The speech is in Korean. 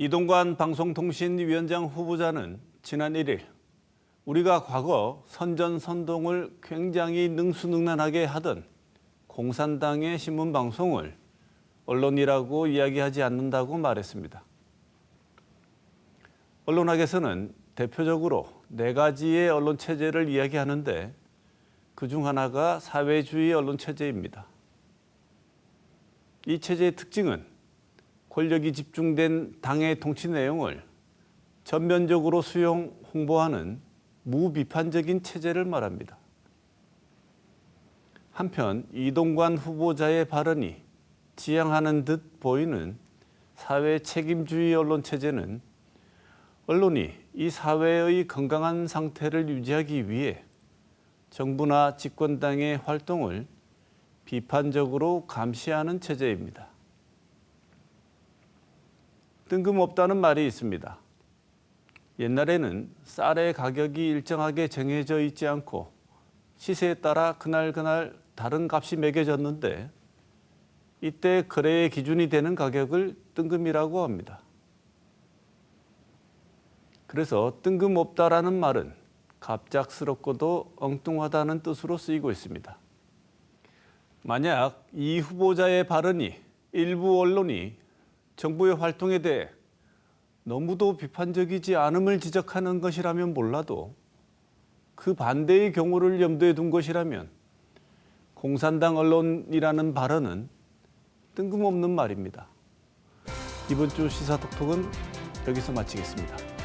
이동관 방송통신위원장 후보자는 지난 1일 우리가 과거 선전선동을 굉장히 능수능란하게 하던 공산당의 신문 방송을 언론이라고 이야기하지 않는다고 말했습니다. 언론학에서는 대표적으로 네 가지의 언론 체제를 이야기하는데 그 중 하나가 사회주의 언론 체제입니다. 이 체제의 특징은 권력이 집중된 당의 통치 내용을 전면적으로 수용, 홍보하는 무비판적인 체제를 말합니다. 한편 이동관 후보자의 발언이 지향하는 듯 보이는 사회 책임주의 언론 체제는 언론이 이 사회의 건강한 상태를 유지하기 위해 정부나 집권당의 활동을 비판적으로 감시하는 체제입니다. 뜬금없다는 말이 있습니다. 옛날에는 쌀의 가격이 일정하게 정해져 있지 않고 시세에 따라 그날그날 다른 값이 매겨졌는데 이때 거래의 기준이 되는 가격을 뜬금이라고 합니다. 그래서 뜬금없다라는 말은 갑작스럽고도 엉뚱하다는 뜻으로 쓰이고 있습니다. 만약 이 후보자의 발언이 일부 언론이 정부의 활동에 대해 너무도 비판적이지 않음을 지적하는 것이라면 몰라도 그 반대의 경우를 염두에 둔 것이라면 공산당 언론이라는 발언은 뜬금없는 말입니다. 이번 주 시사톡톡은 여기서 마치겠습니다.